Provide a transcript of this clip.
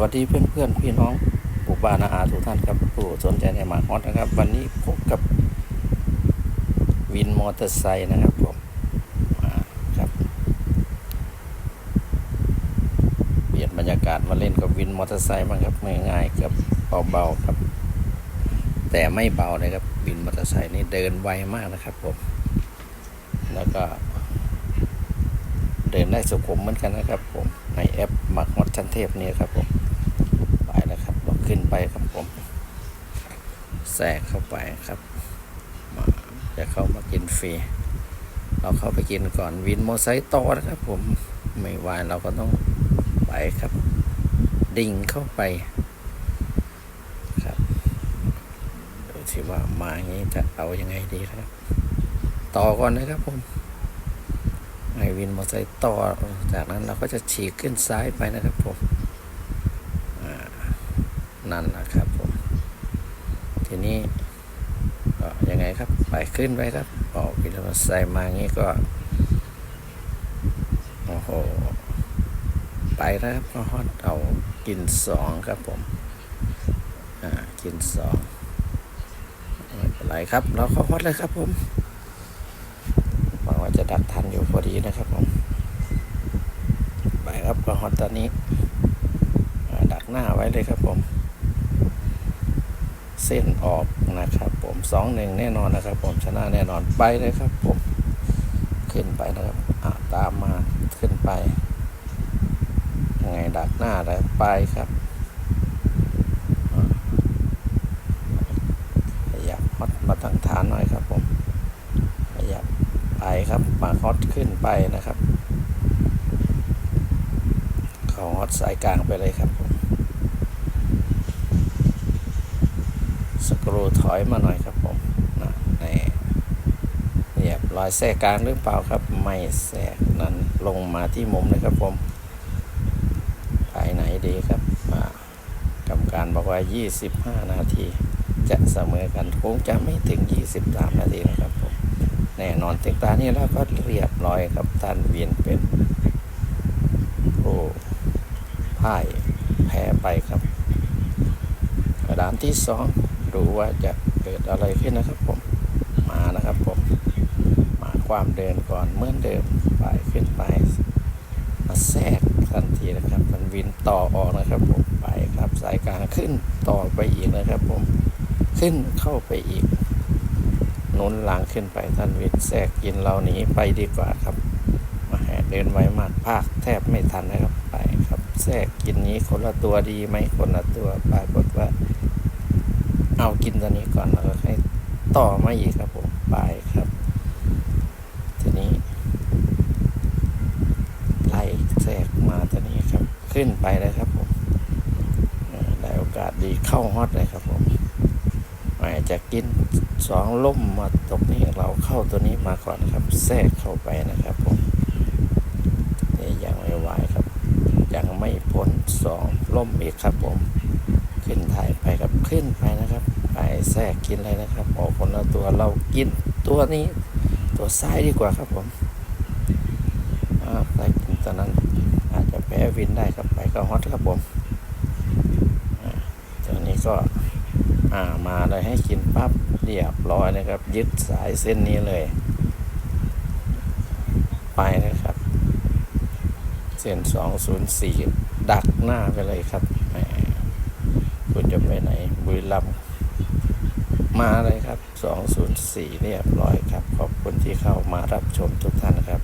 วัสดีเพื่อนเพื่อนพี่น้องปู่บ้านอาอาทุกท่านครับผู้สนใจในหมาฮอตนะครับ วันนี้พบกับวินมอเตอร์ไซค์นะครับผมครับเปลี่ยนบรรยากาศมาเล่นกับวินมอเตอร์ไซค์บ้างครับง่ายๆกับเบาๆครับ แต่ไม่เบานะครับวินมอเตอร์ไซค์นี่เดินไวมากนะครับผมแล้วก็เดินได้สุขุมเหมือนกันนะครับผม ในแอปหมักฮอตชั้นเทพเนี่ยครับผมไปนะครับเรา ขึ้นไปครับผม แทรกเข้าไปครับ มาจะเข้ามากินฟรีเราเข้าไปกินก่อนวินโมอไซค์ต่อนะครับผมไม่ไหวเราก็ต้องไปครับ ดิ่งเข้าไปครับดูสิว่ามาอย่างนี้จะเอายังไงดีครับ ต่อก่อนนะครับผมไอวินมอเตอร์ไซค์ต่อจากนั้นเราก็จะฉีกขึ้นซ้ายไปนะครับผม นั่นแหละครับผม ทีนี้ก็ยังไงครับ ไปขึ้นไปครับออกวินมอเตอร์ไซค์มางี้ก็ โอ้โห ไปแล้วครับก็ฮอตเอากินสองครับผม อ่า กินสองไม่เป็นไรครับ เราเข้าฮอตเลยครับผมหวังว่าจะดักทันอยู่พอดีนะครับผม ไปครับก็ฮอตตอนนี้ดักหน้าไว้เลยครับผม เส้นออกนะครับ ผมสองหนึ่งแน่นอนนะครับ ผมชนะแน่นอนไปเลยครับ ผมขึ้นไปนะครับอ่าตามมาขึ้นไปยังไงดักหน้าแล้วไปครับอ่าขยับฮอตมาทางฐานหน่อยครับผมขยับไปครับมาฮอตขึ้นไปนะครับ เขาฮอตสายกลางไปเลยครับผมสก รูถอยมาหน่อยครับผมนะนี่เรียบรอยแทรกกลางหรือเปล่าครับ ไม่แทรกนั้นลงมาที่มุมเลยครับผมไปไหนดีครับกรรมการบอกว่า 25 นาที จะเสมอกันคงจะไม่ถึง 23 นาทีนะครับผมแน่นอนติงตานี่แล้วก็เรียบร้อยครับท่านเวียนเป็นผู้พ่ายแพ้ไปครับกระดานที่สอง ดูว่าจะเกิดอะไรขึ้นนะครับผมมานะครับผมมาความเดินก่อนเหมือนเดิมไปขึ้นไป มาแทรกทันทีนะครับ มันวินต่อออกนะครับผมไปครับสายกลางขึ้นต่อไปอีกนะครับผมขึ้นเข้าไปอีกนุนหลังขึ้นไปท่านวิทย์แทรกกินเราหนีไปดีกว่าครับ มาแห่เดินไวมากภาคแทบไม่ทันนะครับไปครับแทรกกินนี้คนละตัวดีไหมคนละตัวปรากฏว่า เอากินตัวนี้ก่อนแล้วก็ให้ต่อมาอีกครับผมไปครับ ทีนี้ไล่แทรกมาตัวนี้ครับ ขึ้นไปเลยครับผมได้โอกาสดีเข้าฮอตเลยครับผมอาจจะกินสองล่มมาตกนี้เราเข้าตัวนี้มาก่อนครับแทรกเข้าไปนะครับผมนี่ยังไม่ไหวครับ ยังไม่พ้นสองล่มอีกครับผม ขึ้นถ่ายไปครับขึ้นไปนะครับ ไปแทรกกินเลยนะครับออกคนละตัวเรากินตัวนี้ ตัวซ้ายดีกว่าครับผมอ่าไปกินตัวนั้นอาจจะแพ้วินได้ครับไปก็ฮอตครับผมอ่าตัวนี้ก็อ่ามาเลยให้กินปั๊บเรียบร้อยนะครับ ยึดสายเส้นนี้เลย ไปนะครับ เส้นสองศูนย์สี่ดักหน้าไปเลยครับแหมคุณจะไปไหน บุ รัมย์มาเลยครับสองศูนย์สี่เรียบร้อยครับ ขอบคุณที่เข้ามารับชมทุกท่านครับ